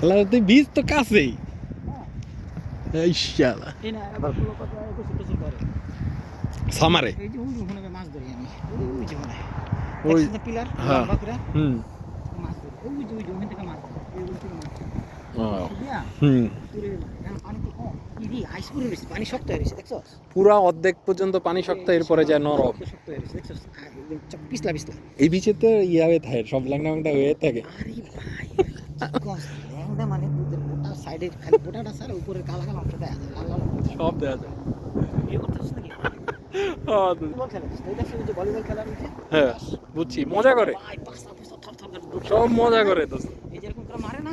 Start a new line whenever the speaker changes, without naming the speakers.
শালা তুই বীজ তো কাছেই। সামারে।
ওই
হ্যাঁ। হুম।
পুরে
অর্ধেক পর্যন্ত পানি শক্ত এরপরে যায় নরম।
পিছলা পিছলা।
এই বিচে তো ইয়া হয়ে থাকে সব ল্যাংটা হয়ে থাকে।
ল্যাংদা মানে দুধের গোটা সাইডের খালি গোটাটা স্যার উপরের কালা কালা অংশটা আছে লাল লাল।
সব দেওয়া যায় হ্যাঁ বুঝছি, মজা করে সব মজা করে তো
এই যেরকম মারে না